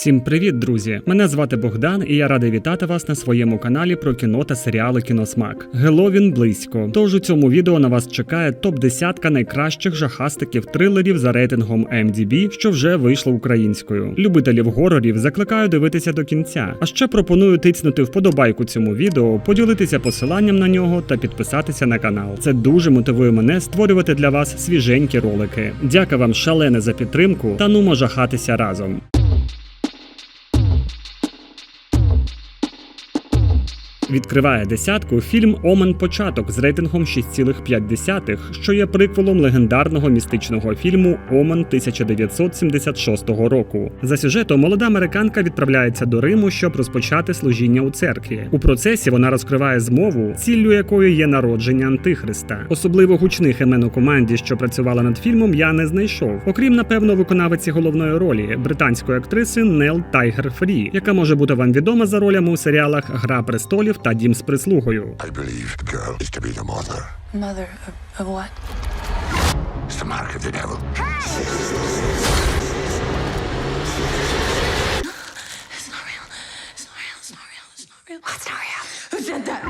Всім привіт, друзі! Мене звати Богдан, і я радий вітати вас на своєму каналі про кіно та серіали Кіносмак. Геловін близько. Тож у цьому відео на вас чекає топ 10 найкращих жахастиків трилерів за рейтингом MDB, що вже вийшло українською. Любителів горорів закликаю дивитися до кінця. А ще пропоную тицнути вподобайку цьому відео, поділитися посиланням на нього та підписатися на канал. Це дуже мотивує мене створювати для вас свіженькі ролики. Дяка вам шалене за підтримку та нумо жахатися разом. Відкриває десятку фільм Омен Початок з рейтингом 6,5, що є приквелом легендарного містичного фільму Омен 1976 року. За сюжетом молода американка відправляється до Риму, щоб розпочати служіння у церкві. У процесі вона розкриває змову, ціллю якої є народження Антихриста. Особливо гучних імен у команді, що працювала над фільмом, я не знайшов. Окрім напевно виконавиці головної ролі британської актриси Нел Тайгер Фрі, яка може бути вам відома за ролями у серіалах Гра престолів та Дім з прислугою. I believe the girl is to be the mother. Mother of, of what? It's the mark of the devil. It's not real. It's not real. It's not real. It's not real. What's not real? Who said that?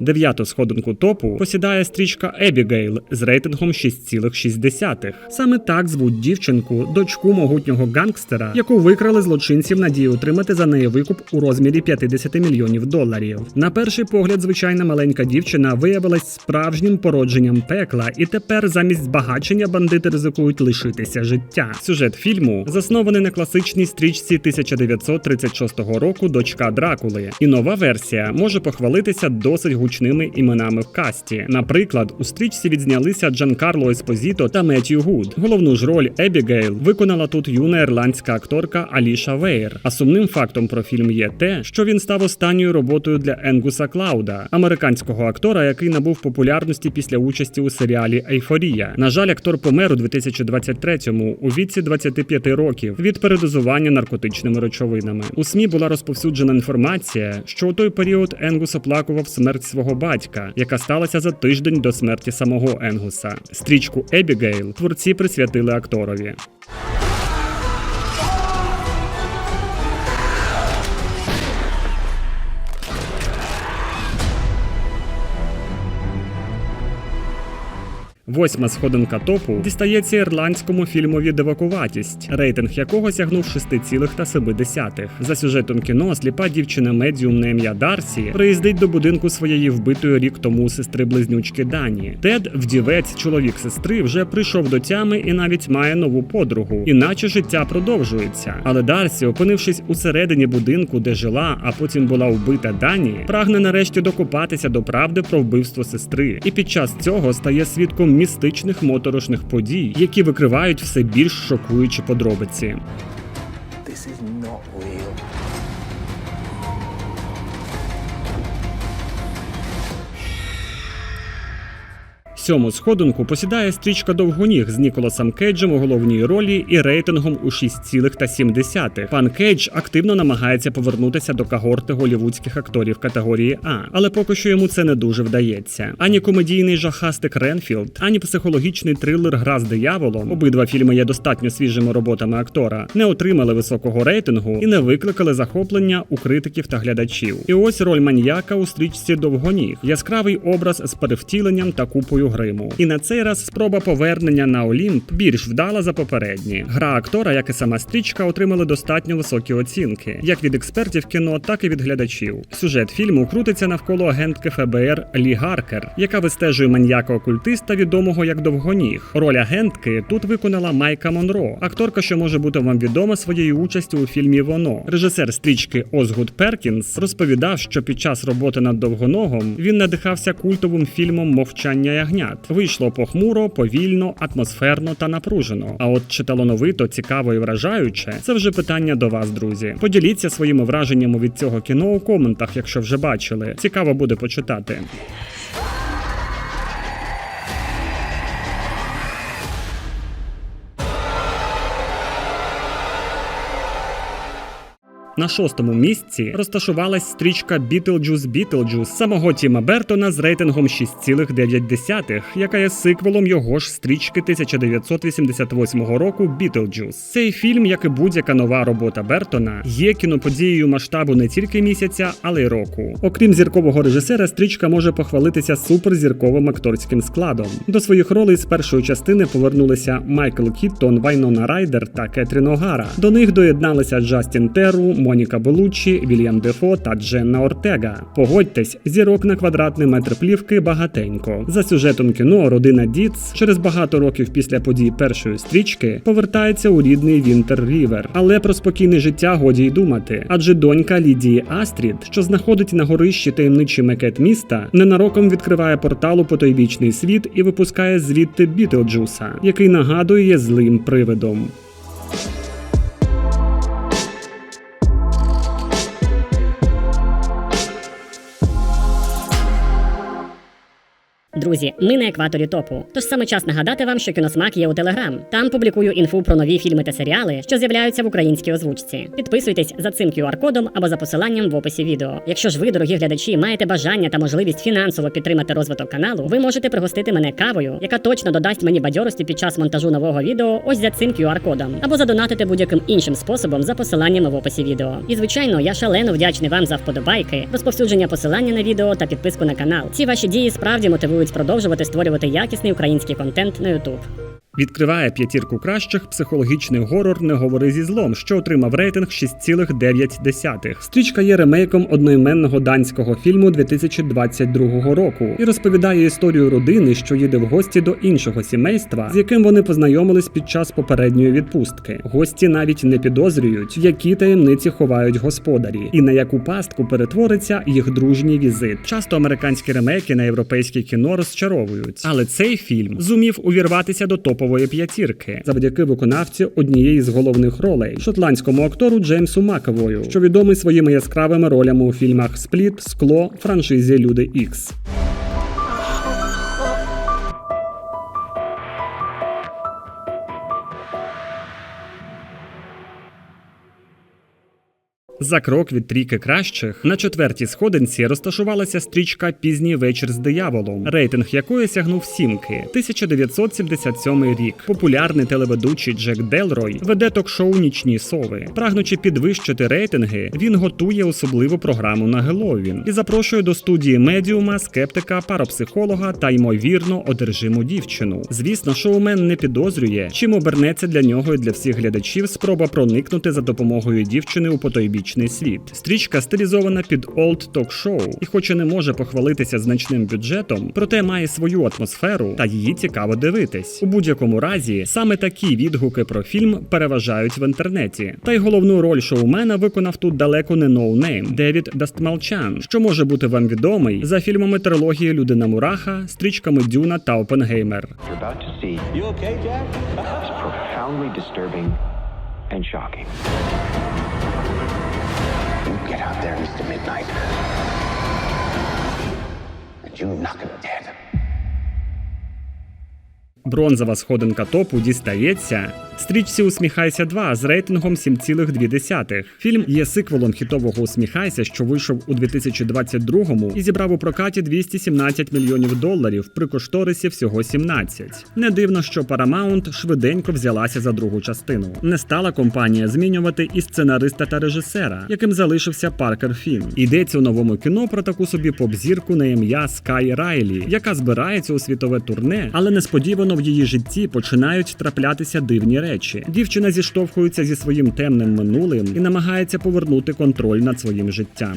Дев'яту сходинку топу посідає стрічка Ебігейл з рейтингом 6,6. Саме так звуть дівчинку, дочку могутнього гангстера, яку викрали злочинці в надії отримати за неї викуп у розмірі 50 мільйонів доларів. На перший погляд, звичайна маленька дівчина виявилась справжнім породженням пекла, і тепер замість збагачення бандити ризикують лишитися життя. Сюжет фільму заснований на класичній стрічці 1936 року Дочка Дракули. І нова версія може похвалитися досить гучними іменами в касті. Наприклад, у стрічці відзнялися Джанкарло Еспозіто та Меттью Гуд. Головну ж роль Ебігейл виконала тут юна ірландська акторка Аліша Вейр. А сумним фактом про фільм є те, що він став останньою роботою для Енгуса Клауда, американського актора, який набув популярності після участі у серіалі Ейфорія. На жаль, актор помер у 2023-му у віці 25 років від передозування наркотичними речовинами. У СМІ була розповсюджена інформація, що у той період Енгус оплакував смерть свого батька, яка сталася за тиждень до смерті самого Енгуса. Стрічку Ебігейл творці присвятили акторові. Восьма сходинка топу дістається ірландському фільмові Девакуватість, рейтинг якого сягнув 6,7. За сюжетом кіно сліпа дівчина медіум на ім'я Дарсі приїздить до будинку своєї вбитої рік тому сестри близнючки Дані. Тед, вдівець, чоловік сестри, вже прийшов до тями і навіть має нову подругу, іначе життя продовжується. Але Дарсі, опинившись усередині будинку, де жила, а потім була вбита Дані, прагне нарешті докопатися до правди про вбивство сестри, і під час цього стає свідком містичних моторошних подій, які викривають все більш шокуючі подробиці. Сьому сходинку посідає стрічка довгоніг з Ніколасом Кейджем у головній ролі і рейтингом у 6,7. Пан Кейдж активно намагається повернутися до когорти голівудських акторів категорії А, але поки що йому це не дуже вдається. Ані комедійний жахастик Ренфілд, ані психологічний трилер Гра з дияволом. Обидва фільми є достатньо свіжими роботами актора, не отримали високого рейтингу і не викликали захоплення у критиків та глядачів. І ось роль маньяка у стрічці довгоніг, яскравий образ з перевтіленням та купою гриму. І на цей раз спроба повернення на Олімп більш вдала за попередні. Гра актора, як і сама стрічка, отримали достатньо високі оцінки, як від експертів кіно, так і від глядачів. Сюжет фільму крутиться навколо агентки ФБР Лі Гаркер, яка вистежує маньяка-окультиста, відомого як довгоніг. Роль агентки тут виконала Майка Монро, акторка, що може бути вам відома своєю участю у фільмі Воно. Режисер стрічки Озгуд Перкінс розповідав, що під час роботи над довгоногом він надихався культовим фільмом Мовчання ягнят. Вийшло похмуро, повільно, атмосферно та напружено. А от чи талановито, цікаво і вражаюче, це вже питання до вас, друзі. Поділіться своїми враженнями від цього кіно у коментах, якщо вже бачили. Цікаво буде почитати. На шостому місці розташувалась стрічка Beetlejuice Beetlejuice самого Тіма Бертона з рейтингом 6,9, яка є сиквелом його ж стрічки 1988 року Beetlejuice. Цей фільм, як і будь-яка нова робота Бертона, є кіноподією масштабу не тільки місяця, але й року. Окрім зіркового режисера, стрічка може похвалитися суперзірковим акторським складом. До своїх ролей з першої частини повернулися Майкл Кіттон, Вайнона Райдер та Кетрін Огара. До них доєдналися Джастін Терру, Моніка Белуччі, Вільям Дефо та Дженна Ортега. Погодьтесь, зірок на квадратний метр плівки багатенько. За сюжетом кіно родина Діц через багато років після подій першої стрічки повертається у рідний Вінтер Рівер. Але про спокійне життя годі й думати, адже донька Лідії Астрід, що знаходить на горищі таємничий макет міста, ненароком відкриває портал у потойбічний світ і випускає звідти Бітлджуса, який нагадує злим привидом. Друзі, ми на екваторі топу. Тож саме час нагадати вам, що кіносмак є у Телеграм. Там публікую інфу про нові фільми та серіали, що з'являються в українській озвучці. Підписуйтесь за цим QR-кодом або за посиланням в описі відео. Якщо ж ви, дорогі глядачі, маєте бажання та можливість фінансово підтримати розвиток каналу, ви можете пригостити мене кавою, яка точно додасть мені бадьорості під час монтажу нового відео ось за цим QR-кодом, або задонатити будь-яким іншим способом за посиланнями в описі відео. І звичайно, я шалено вдячний вам за вподобайки, розповсюдження посилання на відео та підписку на канал. Ці ваші дії справді мотивують продовжувати створювати якісний український контент на YouTube. Відкриває п'ятірку кращих психологічний горор Не говори зі злом, що отримав рейтинг 6,9. Стрічка є ремейком одноіменного данського фільму 2022 року і розповідає історію родини, що їде в гості до іншого сімейства, з яким вони познайомились під час попередньої відпустки. Гості навіть не підозрюють, які таємниці ховають господарі, і на яку пастку перетвориться їх дружній візит. Часто американські ремейки на європейське кіно розчаровують, але цей фільм зумів увірватися до топової п'ятірки завдяки виконавці однієї з головних ролей шотландському актору Джеймсу Маковою, що відомий своїми яскравими ролями у фільмах Спліт, Скло, франшизі Люди Ікс. За крок від трійки кращих на четвертій сходинці розташувалася стрічка Пізній вечір з дияволом, рейтинг якої сягнув сімки. 1977 рік. Популярний телеведучий Джек Делрой веде ток-шоу Нічні сови. Прагнучи підвищити рейтинги, він готує особливу програму на Геловін і запрошує до студії медіума, скептика, парапсихолога та ймовірно одержиму дівчину. Звісно, шоумен не підозрює, чим обернеться для нього і для всіх глядачів спроба проникнути за допомогою дівчини у потойбічний світ. Стрічка стилізована під олд ток-шоу, і хоч і не може похвалитися значним бюджетом, проте має свою атмосферу та її цікаво дивитись. У будь-якому разі саме такі відгуки про фільм переважають в інтернеті. Та й головну роль шоумена виконав тут далеко не ноунейм Девід Дастмалчан, що може бути вам відомий за фільмами трилогії Людина Мураха, стрічками Дюна та Опенгеймер. and shocking. You get out there, Mr. Midnight. And you knock him dead. Бронзова сходинка топу дістається стрічці Усміхайся 2 з рейтингом 7,2. Фільм є сиквелом хітового Усміхайся, що вийшов у 2022-му і зібрав у прокаті 217 мільйонів доларів при кошторисі всього 17. Не дивно, що Paramount швиденько взялася за другу частину. Не стала компанія змінювати і сценариста та режисера, яким залишився Паркер Фін. Йдеться у новому кіно про таку собі поп-зірку на ім'я Скай Райлі, яка збирається у світове турне, але несподівано в її житті починають траплятися дивні речі. Дівчина зіштовхується зі своїм темним минулим і намагається повернути контроль над своїм життям.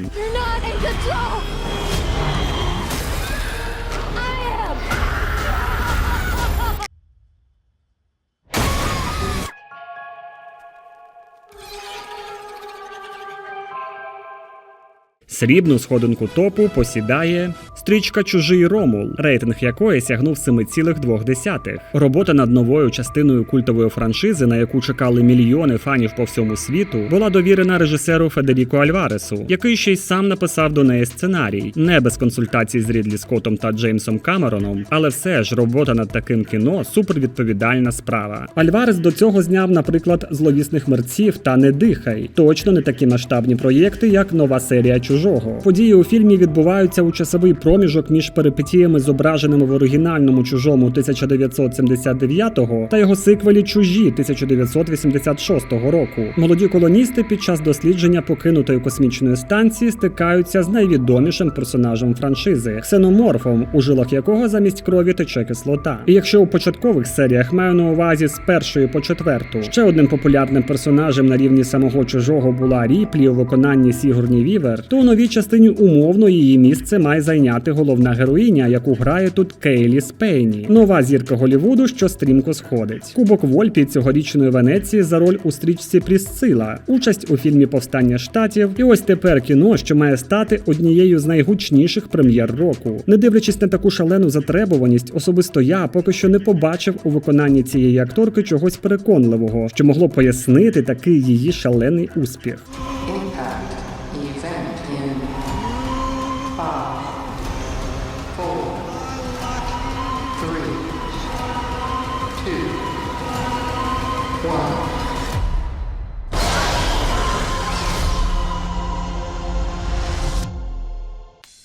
Срібну сходинку топу посідає стрічка Чужий Ромул, рейтинг якої сягнув 7,2. Робота над новою частиною культової франшизи, на яку чекали мільйони фанів по всьому світу, була довірена режисеру Федеріко Альваресу, який ще й сам написав до неї сценарій, не без консультацій з Рідлі Скоттом та Джеймсом Камероном, але все ж робота над таким кіно супервідповідальна справа. Альварес до цього зняв, наприклад, зловісних мерців та не дихай. Точно не такі масштабні проєкти, як нова серія чужого. Події у фільмі відбуваються у часовий проміжок між перипетіями, зображеними в оригінальному чужому 1979-го та його сиквелі Чужі 1986 року. Молоді колоністи під час дослідження покинутої космічної станції стикаються з найвідомішим персонажем франшизи ксеноморфом, у жилах якого замість крові тече кислота. І якщо у початкових серіях маю на увазі з першої по четверту ще одним популярним персонажем на рівні самого чужого була Ріплі у виконанні Сігурні Вівер, то у новій частині умовно її місце має зайняти головна героїня, яку грає тут Кейлі Спейні, нова зірка Голівуду, що стрімко сходить. Кубок Вольпі цьогорічної Венеції за роль у стрічці Прісцила, участь у фільмі Повстання штатів. І ось тепер кіно, що має стати однією з найгучніших прем'єр року. Не дивлячись на таку шалену затребуваність, особисто я поки що не побачив у виконанні цієї акторки чогось переконливого, що могло пояснити такий її шалений успіх.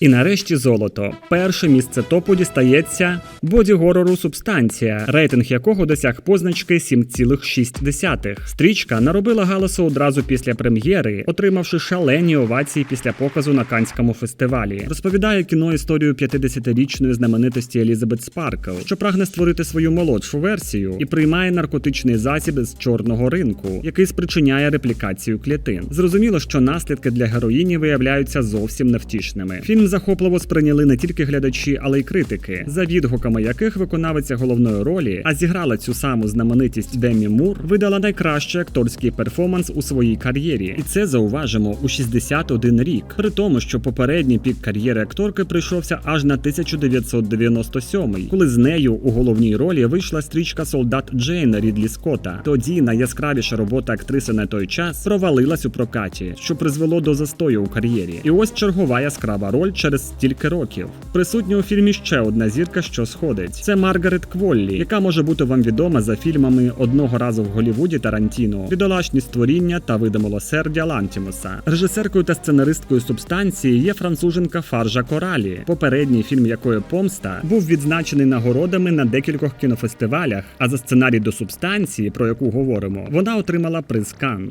І нарешті золото. Перше місце топу дістається боді горору субстанція, рейтинг якого досяг позначки 7,6. Стрічка наробила галасу одразу після прем'єри, отримавши шалені овації після показу на Канському фестивалі. Розповідає кіно історію 50-річної знаменитості Елізабет Спаркл, що прагне створити свою молодшу версію і приймає наркотичний засіб з чорного ринку, який спричиняє реплікацію клітин. Зрозуміло, що наслідки для героїні виявляються зовсім невтішними. Фільм захопливо сприйняли не тільки глядачі, але й критики, за відгуками яких виконавиця головної ролі, а зіграла цю саму знаменитість Демі Мур, видала найкращий акторський перформанс у своїй кар'єрі, і це зауважимо у 61 рік. При тому, що попередній пік кар'єри акторки прийшовся аж на 1997, коли з нею у головній ролі вийшла стрічка Солдат Джейна Рідлі Скотта. Тоді найяскравіша робота актриси на той час провалилась у прокаті, що призвело до застою у кар'єрі. І ось чергова яскрава роль через стільки років. Присутня у фільмі ще одна зірка, що сходить. Це Маргарет Кволлі, яка може бути вам відома за фільмами одного разу в Голівуді Тарантіно, бідолашні створіння та види милосердя Лантімуса. Режисеркою та сценаристкою субстанції є француженка Фаржа Коралі, попередній фільм якої помста був відзначений нагородами на декількох кінофестивалях. А за сценарій до субстанції, про яку говоримо, вона отримала приз Кан.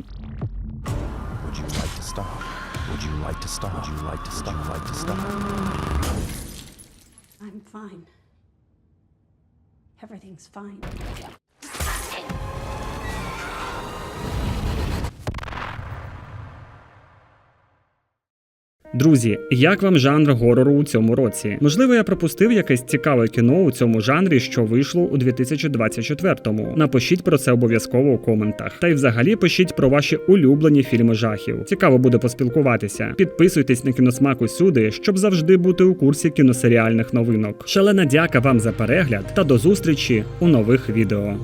Would you like to stop? Would you like to stop? Would you like to stop? Would you like to stop? I'm fine. Everything's fine. Друзі, як вам жанр горору у цьому році? Можливо, я пропустив якесь цікаве кіно у цьому жанрі, що вийшло у 2024-му. Напишіть про це обов'язково у коментах. Та й взагалі пишіть про ваші улюблені фільми жахів. Цікаво буде поспілкуватися. Підписуйтесь на кіносмак усюди, щоб завжди бути у курсі кіносеріальних новинок. Шалена дяка вам за перегляд та до зустрічі у нових відео.